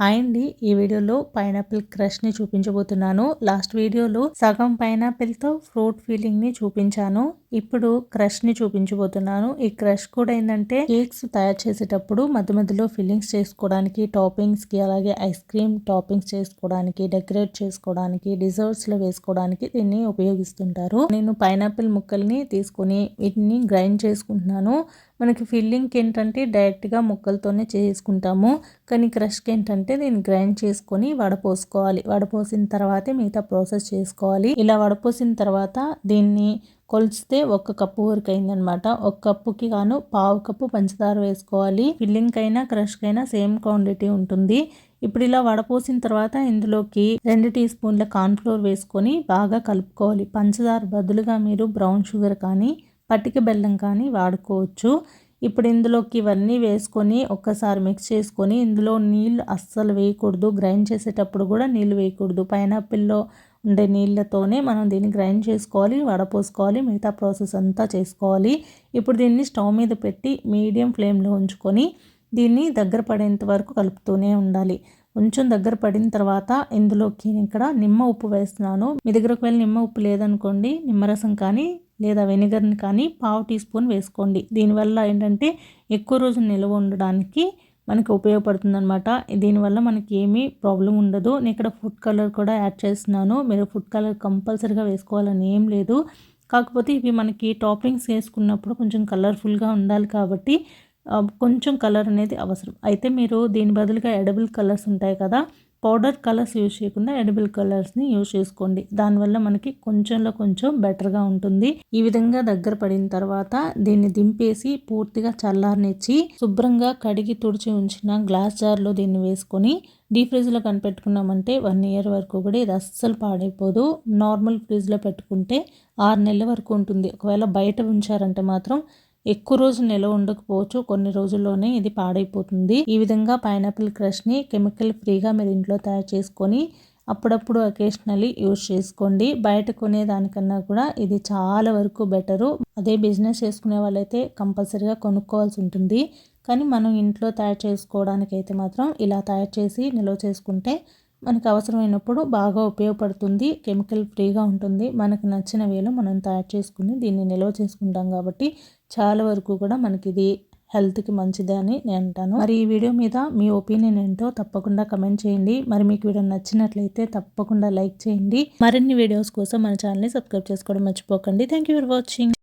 Hi అండి. ఈ వీడియోలో పైనాపిల్ క్రష్ని చూపించబోతున్నాను. లాస్ట్ వీడియోలో సగం పైనాపిల్తో ఫ్రూట్ ఫీలింగ్ని చూపించాను. ఇప్పుడు క్రష్ని చూపించబోతున్నాను. ఈ క్రష్ కూడా ఏంటంటే కేక్స్ తయారు చేసేటప్పుడు మధ్య మధ్యలో ఫిల్లింగ్స్ చేసుకోవడానికి టాపింగ్స్కి అలాగే ఐస్ క్రీమ్ టాపింగ్స్ చేసుకోవడానికి డెకరేట్ చేసుకోవడానికి డిజర్ట్స్లో వేసుకోవడానికి దీన్ని ఉపయోగిస్తుంటారు. నేను పైనాపిల్ ముక్కల్ని తీసుకొని వీటిని గ్రైండ్ చేసుకుంటున్నాను. మనకి ఫిల్లింగ్కి ఏంటంటే డైరెక్ట్గా ముక్కలతోనే చేసుకుంటాము. కానీ క్రష్కి ఏంటంటే దీన్ని గ్రైండ్ చేసుకొని వడపోసుకోవాలి వడపోసిన తర్వాతే మిగతా ప్రాసెస్ చేసుకోవాలి. ఇలా వడపోసిన తర్వాత దీన్ని కొలిస్తే ఒక కప్పు వరకు అయిందనమాట ఒక కప్పుకి గాను పావు కప్పు పంచదార వేసుకోవాలి. ఫిల్లింగ్కైనా అయినా సేమ్ క్వాంటిటీ ఉంటుంది. ఇప్పుడు ఇలా వడపోసిన తర్వాత ఇందులోకి రెండు టీ స్పూన్ల కార్న్ఫ్లోర్ వేసుకొని బాగా కలుపుకోవాలి. పంచదార బదులుగా మీరు బ్రౌన్ షుగర్ కానీ పట్టిక బెల్లం కానీ వాడుకోవచ్చు. ఇప్పుడు ఇందులోకి ఇవన్నీ వేసుకొని ఒక్కసారి మిక్స్ చేసుకొని ఇందులో నీళ్ళు అస్సలు వేయకూడదు. గ్రైండ్ చేసేటప్పుడు కూడా నీళ్ళు వేయకూడదు. పైనాపిల్లో ఉండే నీళ్ళతోనే మనం దీన్ని గ్రైండ్ చేసుకోవాలి వడపోసుకోవాలి మిగతా ప్రాసెస్ అంతా చేసుకోవాలి. ఇప్పుడు దీన్ని స్టవ్ మీద పెట్టి మీడియం ఫ్లేమ్లో ఉంచుకొని దీన్ని దగ్గర పడేంత వరకు కలుపుతూనే ఉండాలి. కొంచెం దగ్గర పడిన తర్వాత ఇందులోకి ఇక్కడ నిమ్మ ఉప్పు వేస్తున్నాను. మీ దగ్గర ఒకవేళ నిమ్మ ఉప్పు లేదనుకోండి నిమ్మరసం కానీ లేదా వెనిగర్ని కానీ పావు టీ స్పూన్ వేసుకోండి. దీనివల్ల ఏంటంటే ఎక్కువ రోజు నిల్వ ఉండడానికి మనకి ఉపయోగపడుతుందనమాట దీనివల్ల మనకి ఏమీ ప్రాబ్లం ఉండదు. నేను ఇక్కడ ఫుడ్ కలర్ కూడా యాడ్ చేస్తున్నాను. మీరు ఫుడ్ కలర్ కంపల్సరీగా వేసుకోవాలని ఏం లేదు. కాకపోతే ఇవి మనకి టాపింగ్స్ వేసుకున్నప్పుడు కొంచెం కలర్ఫుల్గా ఉండాలి కాబట్టి కొంచెం కలర్ అనేది అవసరం. అయితే మీరు దీని బదులుగా ఎడబుల్ కలర్స్ ఉంటాయి కదా పౌడర్ కలర్స్ యూజ్ చేయకుండా ఎడబుల్ కలర్స్ని యూజ్ చేసుకోండి. దానివల్ల మనకి కొంచెంలో కొంచెం బెటర్గా ఉంటుంది. ఈ విధంగా దగ్గర పడిన తర్వాత దీన్ని దింపేసి పూర్తిగా చల్లారనిచ్చి శుభ్రంగా కడిగి తుడిచి ఉంచిన గ్లాస్ జార్లో దీన్ని వేసుకొని డీప్ ఫ్రిడ్జ్లో కనిపెట్టుకున్నామంటే వన్ ఇయర్ వరకు కూడా ఇది అస్సలు పాడైపోదు. నార్మల్ ఫ్రిడ్జ్లో పెట్టుకుంటే ఆరు నెలల వరకు ఉంటుంది. ఒకవేళ బయట ఉంచారంటే మాత్రం ఎక్కువ రోజు నిల్వ ఉండకపోవచ్చు. కొన్ని రోజుల్లోనే ఇది పాడైపోతుంది. ఈ విధంగా పైనాపిల్ క్రష్ని కెమికల్ ఫ్రీగా మీరు ఇంట్లో తయారు చేసుకొని అప్పుడప్పుడు అకేషనలీ యూజ్ చేసుకోండి. బయట కొనే దానికన్నా కూడా ఇది చాలా వరకు బెటరు. అదే బిజినెస్ చేసుకునే వాళ్ళైతే కంపల్సరీగా కొనుక్కోవాల్సి ఉంటుంది. కానీ మనం ఇంట్లో తయారు చేసుకోవడానికి అయితే మాత్రం ఇలా తయారు చేసి నిల్వ చేసుకుంటే మనకు అవసరమైనప్పుడు బాగా ఉపయోగపడుతుంది కెమికల్ ఫ్రీగా ఉంటుంది. మనకు నచ్చిన వేలో మనం తయారు చేసుకుని దీన్ని నిల్వ చేసుకుంటాం కాబట్టి చాలా వరకు కూడా మనకి ఇది హెల్త్కి మంచిదే అని నేను అంటాను మరి ఈ వీడియో మీద మీ ఒపీనియన్ ఏంటో తప్పకుండా కమెంట్ చేయండి. మరి మీకు వీడియో నచ్చినట్లయితే తప్పకుండా లైక్ చేయండి. మరిన్ని వీడియోస్ కోసం మన ఛానల్ని సబ్స్క్రైబ్ చేసుకోవడం మర్చిపోకండి. Thank you for watching.